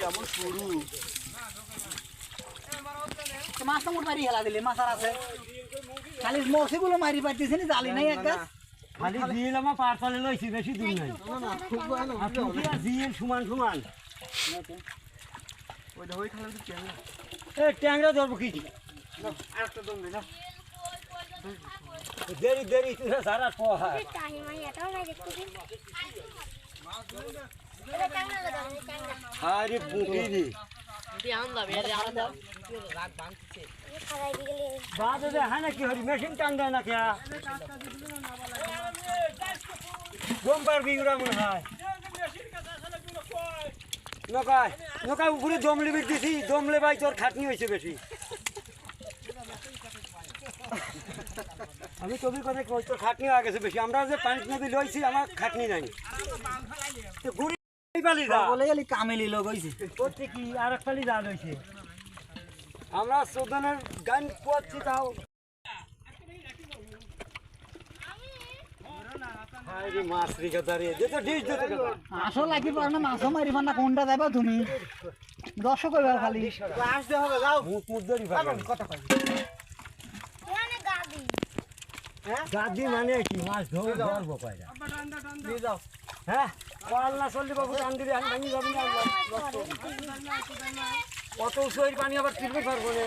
কেমন শুরু মাছটা মোট মারি হেলা দিলে মাছ আর আছে খালি মসিগুলো মারি পাইতেছে নি জালি নাই একটা খালি জিল আমার পার্সেলে লইছি বেশি দূর নাই আর পুঁটি আর জিল সমান সমান ওইটা ওই খালে তো কেন এ ট্যাংরা ধরবো কি আরেকটা দম দে না দেরি দেরি তুই সারা পোহা টাহি আরে এই খালাই বাদ দে উপরে ভাই তোর খাটনি হয়েছে বেশি। আমি তোর কথা তোর খাটনি হয়ে গেছে বেশি। আমরা যে পানি নদী লইছি, আমার খাটনি নাই। আমরা চোদনের গান পোয়াচ্ছি তাও। মাছ রেখে দাঁড়িয়ে। দে তো ডিশ দে তো লাগি পার না মাছও মারি না কোনটা যাবা তুমি? দর্শক হইবা খালি। লাশ দে হবে যাও। মুখ মুখ ধরি কথা কই মানে গাদি। মানে কি? মাছ ধরে ধরবো কয়টা? যাও। হ্যাঁ? কল না চললে বাবু টান দিলে আমি ভাঙি যাবি না। অত উঁচু পানি আবার টিপে পারব না